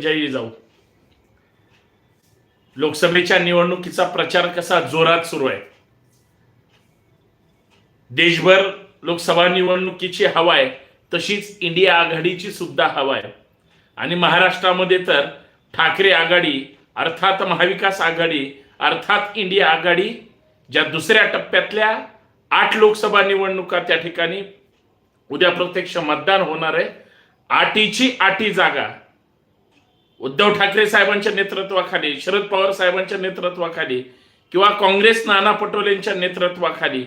जयी जाऊ. लोकसभेच्या निवडणुकीचा प्रचार कसा जोरात सुरू आहे? देशभर लोकसभा निवडणुकीची हवा आहे तशीच इंडिया आघाडीची सुद्धा हवा आहे. आणि महाराष्ट्रामध्ये तर ठाकरे आघाडी अर्थात महाविकास आघाडी अर्थात इंडिया आघाडी ज्या दुसऱ्या टप्प्यातल्या आठ लोकसभा निवडणुका त्या ठिकाणी उद्या प्रत्यक्ष मतदान होणार आहे. आटीची आटी जागा उद्धव ठाकरे साहेबांच्या नेतृत्वाखाली शरद पवार साहेबांच्या नेतृत्वाखाली किंवा काँग्रेस नाना पटोलेंच्या नेतृत्वाखाली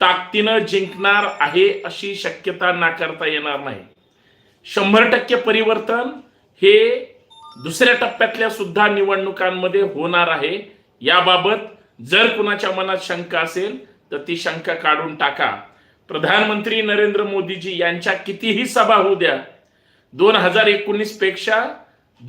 ताकदीनं जिंकणार आहे अशी शक्यता नाकारता येणार नाही. शंभर टक्के परिवर्तन हे दुसऱ्या टप्प्यातल्या सुद्धा निवडणुकांमध्ये होणार आहे. याबाबत जर कुणाच्या मनात शंका असेल तर ती शंका काढून टाका. प्रधानमंत्री नरेंद्र मोदीजी यांच्या कितीही सभा होऊ द्या दोन हजार एकोणीसपेक्षा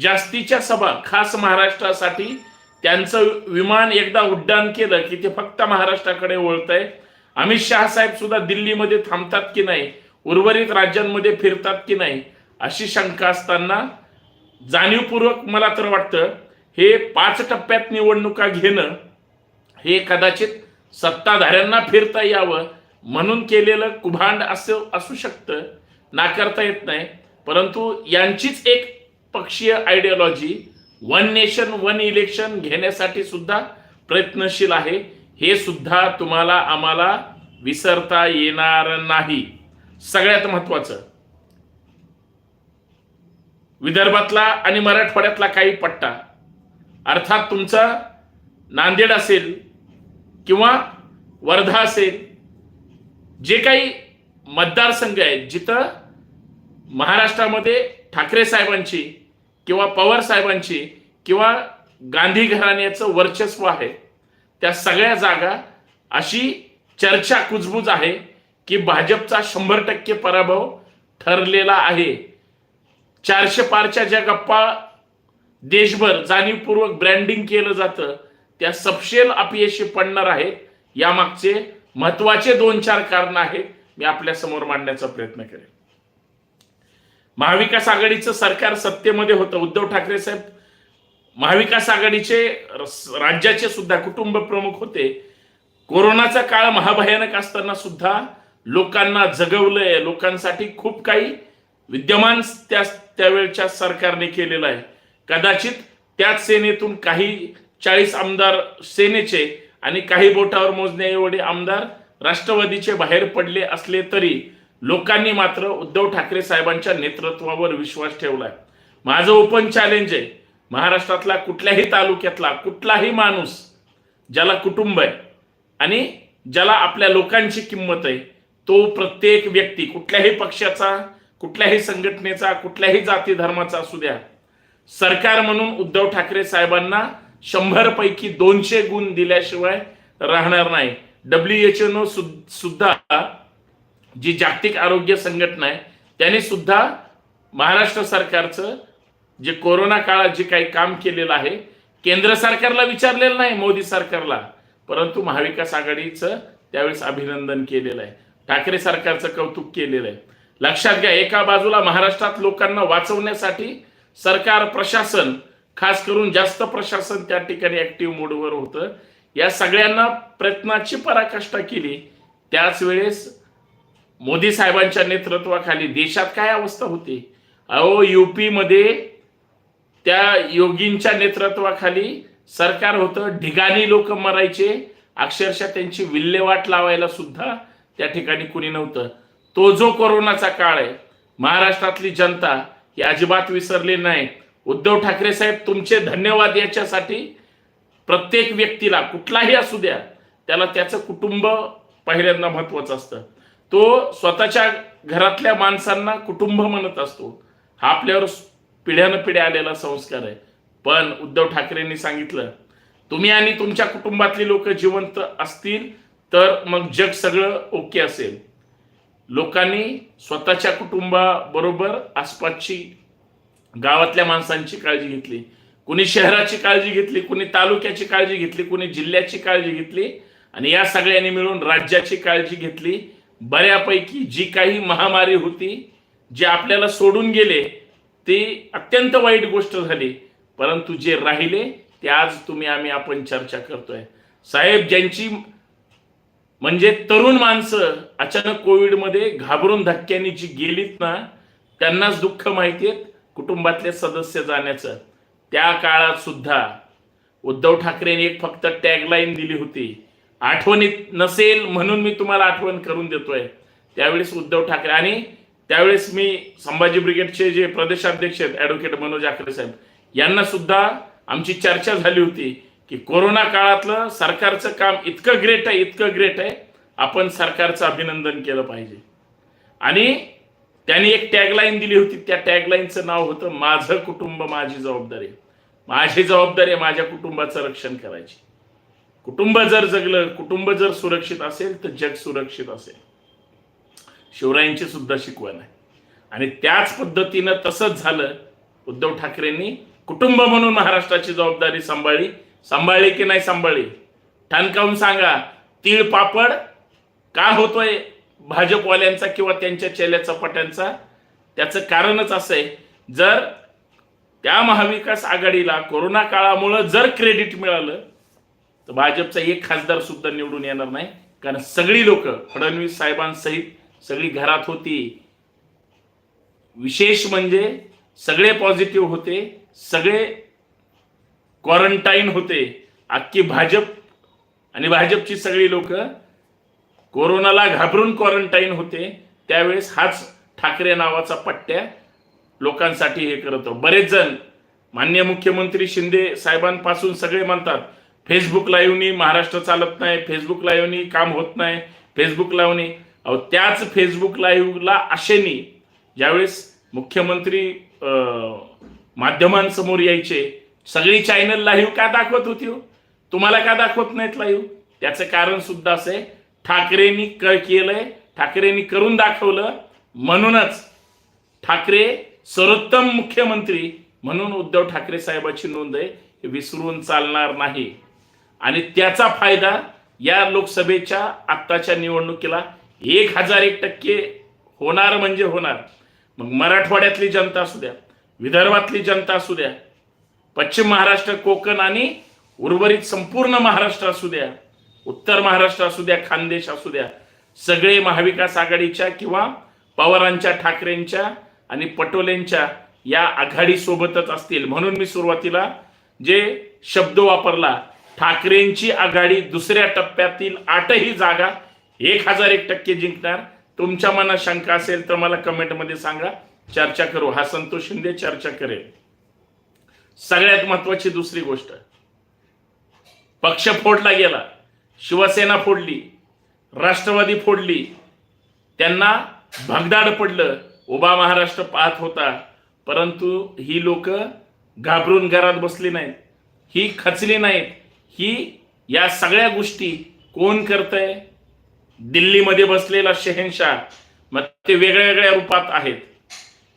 जास्तीच्या सभा खास महाराष्ट्रासाठी त्यांचं विमान एकदा उड्डाण केलं की ते फक्त महाराष्ट्राकडे वळत आहे अमित शहा साहेब सुद्धा दिल्लीमध्ये थांबतात की नाही? उर्वरित राज्यांमध्ये फिरतात की नाही? अशी शंका असताना जाणीवपूर्वक मला तर वाटतं हे पाच टप्प्यात निवडणुका घेणं हे कदाचित सत्ताधाऱ्यांना फिरता यावं म्हणून केलेलं कुभांड असं असू शकतं नाकारता येत नाही. परंतु यांचीच एक पक्षीय ideology one nation one election घेण्यासाठी सुद्धा प्रयत्नशील आहे. हे सुद्धा तुम्हाला आम्हाला विसरता येणार नाही. सगळ्यात महत्वाचं. विदर्भातला आणि मराठवाड्यातला काही पट्टा. अर्थात तुमचा नांदेड असेल किंवा वर्धा असेल जे काही मतदारसंघ आहेत जिथं महाराष्ट्रामध्ये ठाकरे साहेबांची किंवा पवार साहेबांची किंवा गांधी घराण्याचं वर्चस्व आहे त्या सगळ्या जागा अशी चर्चा कुजबूज आहे की भाजपचा शंभर टक्के पराभव ठरलेला आहे. चारशे पारच्या ज्या गप्पा देशभर जाणीवपूर्वक ब्रँडिंग केलं जातं त्या सपशेल अपयशी पडणार आहेत. यामागचे महत्त्वाचे दोन चार कारण आहेत. मी आपल्यासमोर मांडण्याचा प्रयत्न करेन. महाविकास आघाडीचं सरकार सत्तेमध्ये होतं. उद्धव ठाकरे साहेब महाविकास आघाडीचे राज्याचे सुद्धा कुटुंब प्रमुख होते. कोरोनाचा काळ महाभयानक असताना सुद्धा लोकांना जगवलंय. लोकांसाठी खूप काही विद्यमान त्या त्यावेळच्या सरकारने केलेलं आहे. कदाचित त्याच सेनेतून काही चाळीस आमदार सेनेचे आणि काही बोटावर मोजण्या एवढे आमदार राष्ट्रवादीचे बाहेर पडले असले तरी लोकांनी मात्र उद्धव ठाकरे साहेबांच्या नेतृत्वावर विश्वास ठेवलाय. माझं ओपन चॅलेंज आहे. महाराष्ट्रातला कुठल्याही तालुक्यातला कुठलाही माणूस ज्याला कुटुंब आहे आणि ज्याला आपल्या लोकांची किंमत आहे तो प्रत्येक व्यक्ती कुठल्याही पक्षाचा कुठल्याही संघटनेचा कुठल्याही जाती धर्माचा असू द्या सरकार म्हणून उद्धव ठाकरे साहेबांना शंभर पैकी दोनशे गुण दिल्याशिवाय राहणार नाही. डब्ल्यू एच एन सुद्धा जी जागतिक आरोग्य संघटना आहे त्याने सुद्धा महाराष्ट्र सरकारचं जे कोरोना काळात जे काही काम केलेलं आहे केंद्र सरकारला विचारलेलं नाही मोदी सरकारला. परंतु महाविकास आघाडीचं त्यावेळेस अभिनंदन केलेलं आहे. ठाकरे सरकारचं कौतुक केलेलं आहे. लक्षात घ्या एका बाजूला महाराष्ट्रात लोकांना वाचवण्यासाठी सरकार प्रशासन खास करून जास्त प्रशासन त्या ठिकाणी ऍक्टिव्ह मोडवर होतं. या सगळ्यांना प्रयत्नाची पराकाष्ठा केली. त्याच वेळेस मोदी साहेबांच्या नेतृत्वाखाली देशात काय अवस्था होती? अहो युपीमध्ये त्या योगींच्या नेतृत्वाखाली सरकार होतं ढिगाणी लोक मरायचे. अक्षरशः त्यांची विल्हेवाट लावायला सुद्धा त्या ठिकाणी कुणी नव्हतं. तो जो कोरोनाचा काळ आहे महाराष्ट्रातली जनता ही अजिबात विसरली नाही. उद्धव ठाकरे साहेब तुमचे धन्यवाद याच्यासाठी प्रत्येक व्यक्तीला कुठलाही असू द्या त्याला त्याचं कुटुंब पहिल्यांदा महत्वाचं असतं. तो स्वतःच्या घरातल्या माणसांना कुटुंब म्हणत असतो. हा आपल्यावर पिढ्यानं पिढ्या आलेला संस्कार आहे. पण उद्धव ठाकरेंनी सांगितलं तुम्ही आणि तुमच्या कुटुंबातली लोक जिवंत असतील तर मग जग सगळं ओके असेल. लोकांनी स्वतःच्या कुटुंबाबरोबर आसपासची गावातल्या माणसांची काळजी घेतली. कुणी शहराची काळजी घेतली कुणी तालुक्याची काळजी घेतली कुणी जिल्ह्याची काळजी घेतली आणि या सगळ्यांनी मिळून राज्याची काळजी घेतली. बऱ्यापैकी जी काही महामारी होती जे आपल्याला सोडून गेले ती अत्यंत वाईट गोष्ट झाली. परंतु जे राहिले ते आज तुम्ही आम्ही आपण चर्चा करतोय. साहेब ज्यांची म्हणजे तरुण माणसं अचानक कोविडमध्ये घाबरून धक्क्याने जी गेलीत ना त्यांनाच दुःख माहिती आहेत कुटुंबातले सदस्य जाण्याचं. त्या काळात सुद्धा उद्धव ठाकरेंनी एक फक्त टॅगलाईन दिली होती. आठवणीत नसेल म्हणून मी तुम्हाला आठवण करून देतोय. त्यावेळेस उद्धव ठाकरे आणि त्यावेळेस मी संभाजी ब्रिगेडचे जे प्रदेशाध्यक्ष आहेत ॲडव्होकेट मनोज आखरे साहेब यांना सुद्धा आमची चर्चा झाली होती की कोरोना काळातलं सरकारचं काम इतकं ग्रेट आहे इतकं ग्रेट आहे आपण सरकारचं अभिनंदन केलं पाहिजे. आणि त्यांनी एक टॅगलाईन दिली होती त्या टॅगलाईनचं नाव होतं माझं कुटुंब माझी जबाबदारी माझी जबाबदारी आहे माझ्या कुटुंबाचं रक्षण करायची. कुटुंब जर जगलं कुटुंब जर सुरक्षित असेल तर जग सुरक्षित असेल. शिवरायांची सुद्धा शिकवण आहे. आणि त्याच पद्धतीनं तसंच झालं. उद्धव ठाकरेंनी कुटुंब म्हणून महाराष्ट्राची जबाबदारी सांभाळली. सांभाळली की नाही सांभाळली? ठणकावून सांगा? तीळ पापड का होतोय भाजपवाल्यांचा किंवा त्यांच्या चेल्या चपाट्यांचा? त्याचं कारणच असं आहे. जर त्या महाविकास आघाडीला कोरोना काळामुळं जर क्रेडिट मिळालं तर भाजपचा एक खासदार सुद्धा निवडून येणार नाही. कारण सगळी लोक फडणवीस साहेबांसहित सगळी घरात होती. विशेष म्हणजे सगळे पॉझिटिव्ह होते सगळे क्वारंटाईन होते. अख्खी भाजप आणि भाजपची सगळी लोक कोरोनाला घाबरून क्वारंटाईन होते. त्यावेळेस हाच ठाकरे नावाचा पट्ट्या लोकांसाठी हे करत होतो. बरेच जण मान्य मुख्यमंत्री शिंदे साहेबांपासून सगळे म्हणतात फेसबुक लाईव्हनी महाराष्ट्र चालत नाही फेसबुक लाईव्हनी काम होत नाही फेसबुक लाईव्हनी अहो त्याच फेसबुक लाईव्हला आशेनी ज्यावेळेस मुख्यमंत्री माध्यमांसमोर यायचे सगळी चॅनल लाईव्ह का दाखवत होती हो? तुम्हाला का दाखवत नाहीत लाईव्ह त्याचं कारण सुद्धा असं आहे ठाकरेंनी क केलंय ठाकरेंनी करून दाखवलं म्हणूनच ठाकरे सर्वोत्तम मुख्यमंत्री म्हणून उद्धव ठाकरे साहेबाची नोंद आहे विसरून चालणार नाही. आणि त्याचा फायदा या लोकसभेच्या आत्ताच्या निवडणुकीला एक हजार एक टक्के होणार म्हणजे होणार. मग मराठवाड्यातली जनता असू द्या विदर्भातली जनता असू द्या पश्चिम महाराष्ट्र कोकण आणि उर्वरित संपूर्ण महाराष्ट्र असू द्या उत्तर महाराष्ट्र असू द्या खानदेश असू द्या सगळे महाविकास आघाडीच्या किंवा पवारांच्या ठाकरेंच्या आणि पटोलेंच्या या आघाडीसोबतच असतील. म्हणून मी सुरुवातीला जे शब्द वापरला ठाकरेंची आघाडी दुसऱ्या टप्प्यातील आठही जागा एक हजार एक टक्के जिंकणार. तुमच्या मनात शंका असेल तर मला कमेंटमध्ये सांगा. चर्चा करू. हा संतोष शिंदे चर्चा करेल. सगळ्यात महत्वाची दुसरी गोष्ट. पक्ष फोडला गेला. शिवसेना फोडली. राष्ट्रवादी फोडली. त्यांना भगदाड पडलं. उभा महाराष्ट्र पाहत होता. परंतु ही लोक घाबरून घरात बसली नाहीत. ही खचली नाहीत. ही या सगळ्या गोष्टी कोण करतंय? दिल्लीमध्ये बसलेला शहेनशाह मग ते वेगळ्या वेगळ्या रूपात आहेत.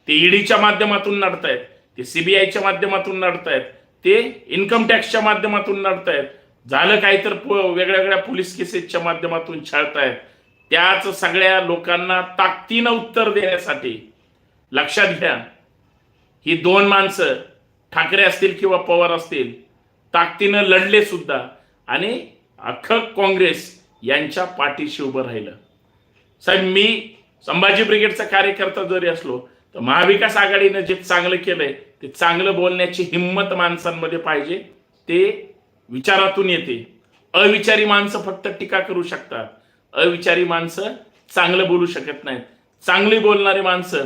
ते ईडीच्या माध्यमातून नडतायत ते सीबीआयच्या माध्यमातून नडतायत ते इन्कम टॅक्सच्या माध्यमातून नडतायत. झालं काही तर वेगळ्या वेगळ्या पोलीस केसेसच्या माध्यमातून छळतायत. त्याच सगळ्या लोकांना ताकदीनं उत्तर देण्यासाठी लक्षात घ्या ही दोन माणसं ठाकरे असतील किंवा पवार असतील ताकदीनं लढले सुद्धा. आणि अख्खं काँग्रेस यांच्या पाठीशी उभं राहिलं. साहेब मी संभाजी ब्रिगेडचा कार्यकर्ता जरी असलो तर महाविकास आघाडीनं जे चांगलं केलंय ते चांगलं बोलण्याची हिंमत माणसांमध्ये पाहिजे. ते विचारातून येते. अविचारी माणसं फक्त टीका करू शकतात. अविचारी माणसं चांगलं बोलू शकत नाहीत. चांगली बोलणारी माणसं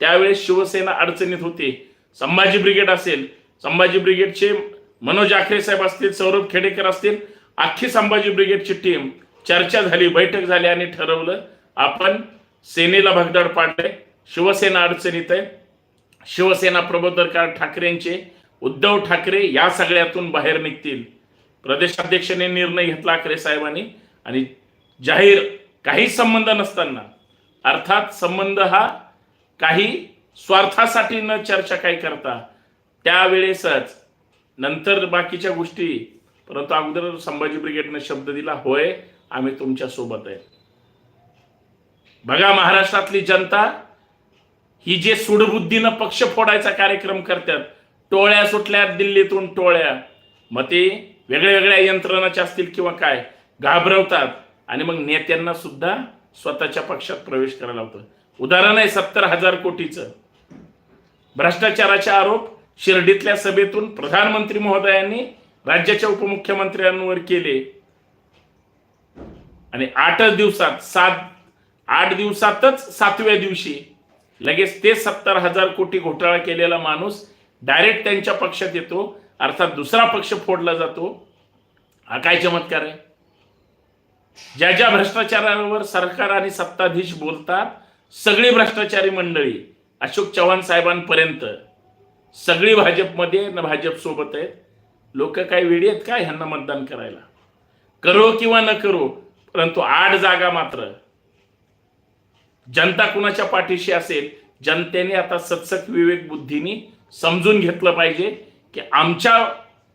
त्यावेळेस शिवसेना अडचणीत होते. संभाजी ब्रिगेड असेल संभाजी ब्रिगेडचे मनोज आखरे साहेब असतील सौरभ खेडेकर असतील अख्खी संभाजी ब्रिगेडची टीम चर्चा झाली बैठक झाली आणि ठरवलं आपण सेनेला भगदाड पाडले शिवसेना अडचणीत आहे. शिवसेना प्रबोधनकार ठाकरेंचे उद्धव ठाकरे या सगळ्यातून बाहेर निघतील. प्रदेशाध्यक्षांनी निर्णय घेतला आखरे साहेबांनी आणि जाहीर काही संबंध नसताना अर्थात संबंध हा काही स्वार्थासाठी न चर्चा काही करता त्यावेळेसच नंतर बाकीच्या गोष्टी. परंतु अगोदर संभाजी ब्रिगेडनं शब्द दिला होय आम्ही तुमच्यासोबत आहे. बघा महाराष्ट्रातली जनता ही जे सुडबुद्धीनं पक्ष फोडायचा कार्यक्रम करतात टोळ्या सुटल्या दिल्लीतून टोळ्या. मग ते वेगळ्या वेगळ्या यंत्रणाच्या असतील किंवा काय घाबरवतात. आणि मग नेत्यांना सुद्धा स्वतःच्या पक्षात प्रवेश करायला होतं उदाहरण आहे सत्तर हजार कोटीचं. भ्रष्टाचाराचे आरोप शिर्डीतल्या सभेतून प्रधानमंत्री महोदयांनी राज्याच्या उपमुख्यमंत्र्यांवर केले. आणि आठच दिवसात सात आठ दिवसातच सातव्या दिवशी लगेच ते सत्तर हजार कोटी घोटाळा केलेला माणूस डायरेक्ट त्यांच्या पक्षात येतो अर्थात दुसरा पक्ष फोडला जातो. हा काय चमत्कार आहे? ज्या ज्या भ्रष्टाचारावर सरकार आणि सत्ताधीश बोलतात सगळी भ्रष्टाचारी मंडळी अशोक चव्हाण साहेबांपर्यंत सगळी भाजपमध्ये न भाजप सोबत आहेत. लोक काय वेळी आहेत काय ह्यांना मतदान करायला? करो किंवा न करो परंतु आठ जागा मात्र. जनता कुणाच्या पाठीशी असेल जनतेने आता सत्सक विवेक बुद्धीने समजून घेतलं पाहिजे की आमच्या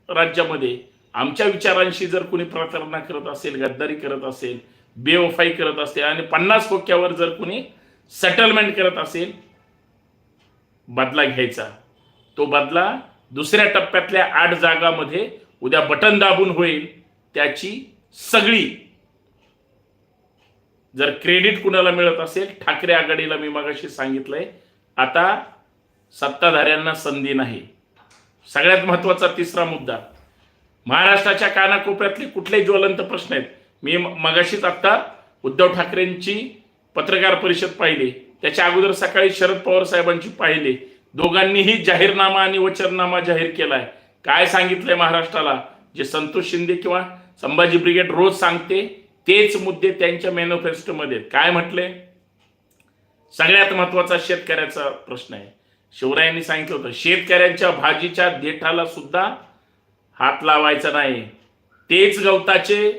राज्यामध्ये आमच्या विचारांशी जर कुणी प्रतारणा करत असेल गद्दारी करत असेल बेवफाई करत असेल आणि पन्नास खोक्यावर जर कुणी सेटलमेंट करत असेल बदला घ्यायचा. तो बदला दुसऱ्या टप्प्यातल्या आठ जागामध्ये उद्या बटन दाबून होईल त्याची सगळी. जर क्रेडिट कुणाला मिळत असेल ठाकरे आघाडीला मी मागाशी सांगितलंय आता सत्ताधाऱ्यांना संधी नाही. सगळ्यात महत्त्वाचा तिसरा मुद्दा. महाराष्ट्राच्या कानाकोपऱ्यातले कुठले ज्वलंत प्रश्न आहेत. मी मगाशीच आत्ता उद्धव ठाकरेंची पत्रकार परिषद पाहिली. त्याच्या अगोदर सकाळी शरद पवार साहेबांची पाहिली. दोघांनीही जाहीरनामा आणि वचननामा जाहीर केलाय. काय सांगितलंय महाराष्ट्राला? जे संतोष शिंदे किंवा संभाजी ब्रिगेड रोज सांगते तेच मुद्दे त्यांच्या मॅनिफेस्टोमध्ये काय म्हटले? सगळ्यात महत्त्वाचा शेतकऱ्याचा प्रश्न आहे. शिवरायांनी सांगितलं होतं शेतकऱ्यांच्या भाजीच्या देठाला सुद्धा हात लावायचा नाही. तेच गवताचे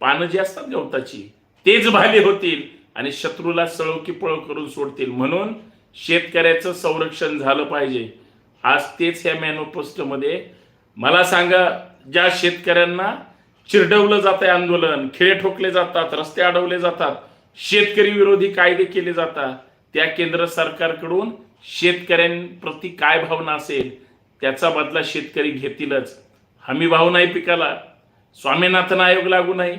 पानं जी असतात गवताची तेच भाले होतील आणि शत्रूला सळो की पळो करून सोडतील. म्हणून शेतकऱ्याचं संरक्षण झालं पाहिजे. आज तेच ह्या मॅनिफेस्टोमध्ये मला सांगा ज्या शेतकऱ्यांना चिरडवलं जात आहे आंदोलन खेळे ठोकले जातात रस्ते अडवले जातात शेतकरी विरोधी कायदे केले जातात त्या केंद्र सरकारकडून शेतकऱ्यांप्रती काय भावना असेल त्याचा बदला शेतकरी घेतीलच. हमी भाव नाही पिकाला. स्वामीनाथन आयोग लागू नाही.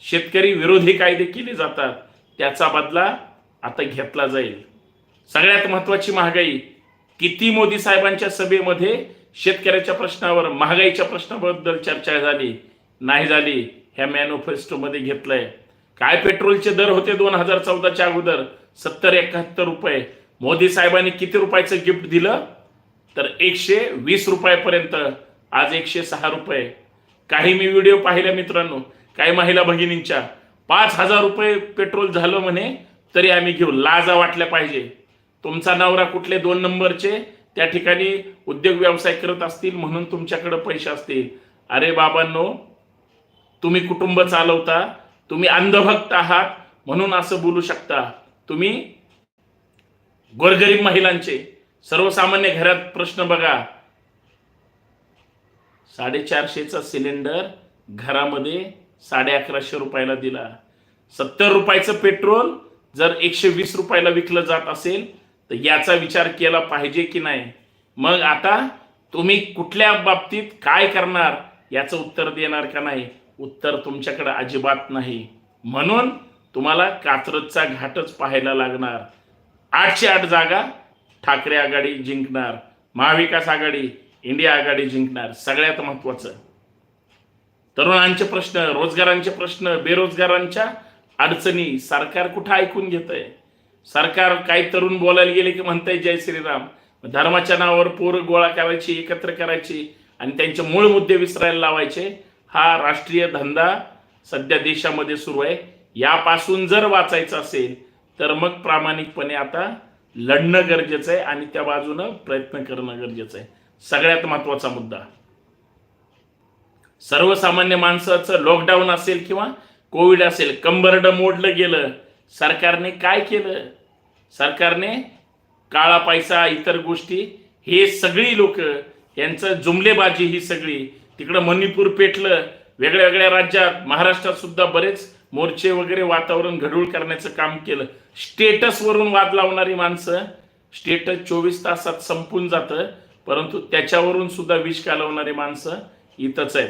शेतकरी विरोधी कायदे केले जातात. त्याचा बदला आता घेतला जाईल. सगळ्यात महत्वाची महागाई किती मोदी साहेबांच्या सभेमध्ये शेतकऱ्याच्या प्रश्नावर महागाईच्या प्रश्नाबद्दल चर्चा झाली नाही झाली ह्या मॅनिफेस्टोमध्ये घेतलंय. काय पेट्रोलचे दर होते दोन हजार चौदाच्या अगोदर? सत्तर एकाहत्तर रुपये. मोदी साहेबांनी किती रुपयाचं गिफ्ट दिलं? तर एकशे वीस रुपयापर्यंत. आज एकशे सहा रुपये. काही मी व्हिडिओ पाहिल्या मित्रांनो काही महिला भगिनींच्या. पाच हजार रुपये पेट्रोल झालं म्हणे तरी आम्ही घेऊ. लाजा वाटल्या पाहिजे. तुमचा नवरा कुठले दोन नंबरचे त्या ठिकाणी उद्योग व्यवसाय करत असतील म्हणून तुमच्याकडे पैसे असतील. अरे बाबांनो तुम्ही कुटुंब चालवता तुम्ही अंधभक्त आहात म्हणून असं बोलू शकता. तुम्ही गोरगरीब महिलांचे सर्वसामान्य घरात प्रश्न बघा. साडेचारशेचा सिलेंडर घरामध्ये साडे अकराशे रुपयाला दिला. सत्तर रुपयाचं पेट्रोल जर एकशे वीस रुपयाला विकलं जात असेल तर याचा विचार केला पाहिजे की नाही? मग आता तुम्ही कुठल्या बाबतीत काय करणार याचं उत्तर देणार का नाही? उत्तर तुमच्याकडे अजिबात नाही. म्हणून तुम्हाला कात्रजचा घाटच पाहायला लागणार. आठशे आठ जागा ठाकरे आघाडी जिंकणार महाविकास आघाडी इंडिया आघाडी जिंकणार. सगळ्यात महत्वाचं. तरुणांचे प्रश्न रोजगारांचे प्रश्न बेरोजगारांच्या अडचणी सरकार कुठं ऐकून घेत आहे सरकार काही तरुण बोलायला गेले की म्हणताय जय श्रीराम. धर्माच्या नावावर पोर गोळा करायची एकत्र करायची आणि त्यांचे मूळ मुद्दे विसरायला लावायचे हा राष्ट्रीय धंदा सध्या देशामध्ये सुरू आहे. यापासून जर वाचायचं असेल तर मग प्रामाणिकपणे आता लढणं गरजेचं आहे आणि त्या बाजूनं प्रयत्न करणं गरजेचं आहे. सगळ्यात महत्त्वाचा मुद्दा. सर्वसामान्य माणसाचं लॉकडाऊन असेल किंवा कोविड असेल कंबरडं मोडलं गेलं सरकारने काय केलं? सरकारने काळा पैसा इतर गोष्टी हे सगळी लोक यांचं जुमलेबाजी ही सगळी. तिकडं मणिपूर पेटलं. वेगळ्या वेगळ्या राज्यात महाराष्ट्रात सुद्धा बरेच मोर्चे वगैरे वातावरण घडूळ करण्याचं काम केलं. स्टेटसवरून वाद लावणारी माणसं स्टेटस चोवीस तासात संपून जातं. परंतु त्याच्यावरून सुद्धा विष कालवणारी माणसं इथंच आहेत.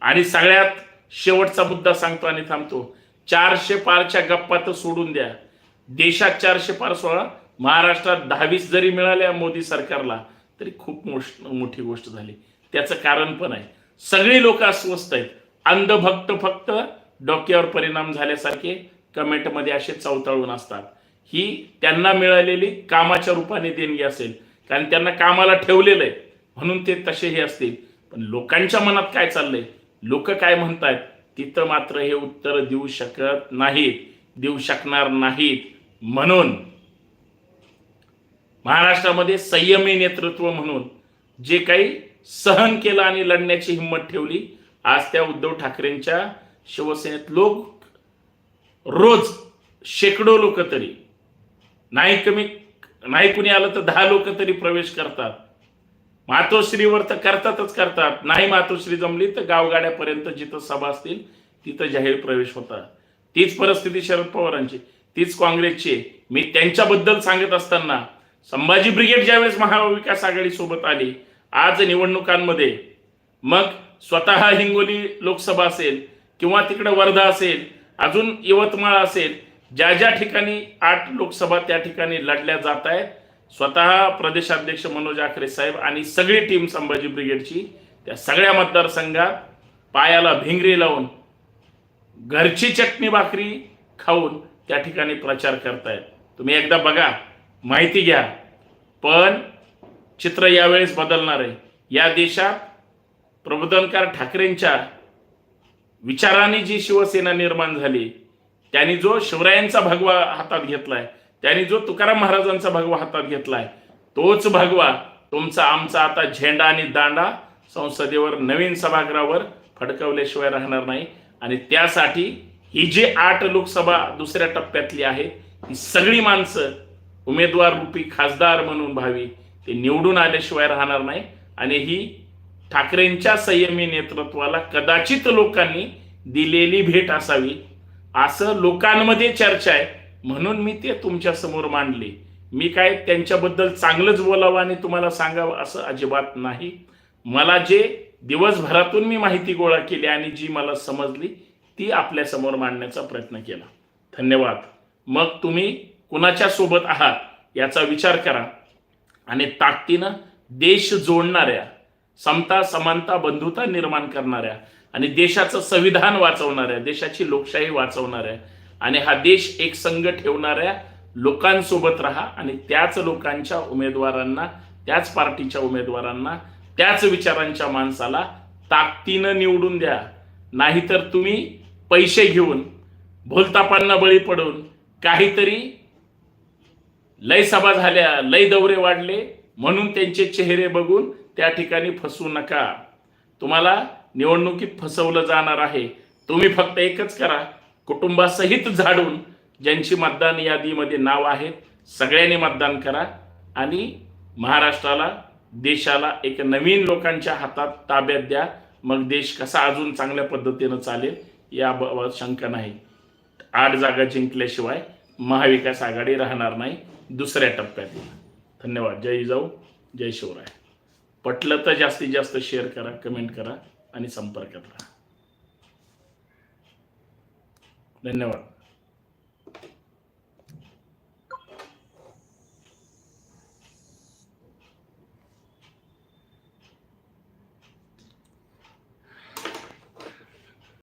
आणि सगळ्यात शेवटचा मुद्दा सांगतो आणि थांबतो. चारशे पारच्या गप्पा तर सोडून द्या. देशात चारशे पार सोळा महाराष्ट्रात दहावीस जरी मिळाल्या मोदी सरकारला तरी खूप मोठी गोष्ट झाली. त्याचं कारण पण आहे. सगळी लोक अस्वस्थ आहेत. अंधभक्त फक्त डोक्यावर परिणाम झाल्यासारखे कमेंटमध्ये असे चवताळून असतात. ही त्यांना मिळालेली कामाच्या रूपाने देणगी असेल. कारण त्यांना कामाला ठेवलेलं आहे. म्हणून ते तसेही असतील. पण लोकांच्या मनात काय चाललंय? लोक काय म्हणतायत? तिथं मात्र हे उत्तर देऊ शकत नाहीत देऊ शकणार नाहीत म्हणून. महाराष्ट्रामध्ये संयमी नेतृत्व म्हणून जे काही सहन केलं आणि लढण्याची हिंमत ठेवली आज त्या उद्धव ठाकरेंच्या शिवसेनेत लोक रोज शेकडो लोक तरी नाही कमी नाही कुणी आलं तर दहा लोक तरी प्रवेश करतात. मातोश्रीवर तर करतातच करतात. नाही मातोश्री जमली तर गावगाड्यापर्यंत जिथं सभा असतील तिथं जाहीर प्रवेश होता. तीच परिस्थिती शरद पवारांची तीच काँग्रेसची. मी त्यांच्याबद्दल सांगत असताना संभाजी ब्रिगेड ज्यावेळेस महाविकास आघाडी सोबत आली आज निवडणुकांमध्ये मग स्वतः हिंगोली लोकसभा असेल किंवा तिकडे वर्धा असेल अजून यवतमाळ असेल ज्या ज्या ठिकाणी आठ लोकसभा त्या ठिकाणी लढल्या जात आहेत स्वतः प्रदेशाध्यक्ष मनोज आखरे साहेब आणि सगळी टीम संभाजी ब्रिगेडची त्या सगळ्या मतदारसंघात पायाला भिंगरी लावून घरची चटणी भाकरी खाऊन त्या ठिकाणी प्रचार करतायत. तुम्ही एकदा बघा माहिती घ्या. पण चित्र यावेळेस बदलणार आहे. या देशात प्रबोधनकार ठाकरेंच्या विचाराने जी शिवसेना निर्माण झाली त्यांनी जो शिवरायांचा भगवा हातात घेतलाय त्यांनी जो तुकाराम महाराजांचा भगवा हातात घेतलाय तोच भगवा तुमचा आमचा आता झेंडा आणि दांडा संसदेवर नवीन सभागृहावर फडकवल्याशिवाय राहणार नाही. आणि त्यासाठी ही जी आठ लोकसभा दुसऱ्या टप्प्यातली आहे ही सगळी माणसं उमेदवार रूपी खासदार म्हणून भावी ते निवडून आल्याशिवाय राहणार नाही. आणि ही ठाकरेंच्या संयमी नेतृत्वाला कदाचित लोकांनी दिलेली भेट असावी असं लोकांमध्ये चर्चा आहे. म्हणून मी ते तुमच्यासमोर मांडले. मी काय त्यांच्याबद्दल चांगलंच बोलावं आणि तुम्हाला सांगावं असं अजिबात नाही. मला जे दिवसभरातून मी माहिती गोळा केली आणि जी मला समजली ती आपल्यासमोर मांडण्याचा प्रयत्न केला. धन्यवाद. मग तुम्ही कुणाच्या सोबत आहात याचा विचार करा. आणि ताकदीनं देश जोडणाऱ्या समता समानता बंधुता निर्माण करणाऱ्या आणि देशाचं संविधान वाचवणाऱ्या देशाची लोकशाही वाचवणाऱ्या आणि हा देश एक संघ ठेवणाऱ्या लोकांसोबत राहा आणि त्याच लोकांच्या उमेदवारांना त्याच पार्टीच्या उमेदवारांना त्याच विचारांच्या माणसाला ताकदीनं निवडून द्या. नाहीतर तुम्ही पैसे घेऊन भोलतापांना बळी पडून काहीतरी लय सभा झाल्या लय दौरे वाढले म्हणून त्यांचे चेहरे बघून त्या ठिकाणी फसवू नका. तुम्हाला निवडणुकीत फसवलं जाणार आहे. तुम्ही फक्त एकच करा. कुटुंबासहित झाडून ज्यांची मतदान यादीमध्ये नाव आहेत सगळ्यांनी मतदान करा आणि महाराष्ट्राला देशाला एक नवीन लोकांच्या हातात ताब्यात द्या. मग देश कसा अजून चांगल्या पद्धतीनं चालेल याबाबत शंका नाही. आठ जागा जिंकल्याशिवाय महाविकास आघाडी राहणार नाही दुसऱ्या टप्प्यात. धन्यवाद. जय जाऊ जय शिवराय. पटलं तर जास्तीत जास्त शेअर करा कमेंट करा आणि संपर्कात राहा. धन्यवाद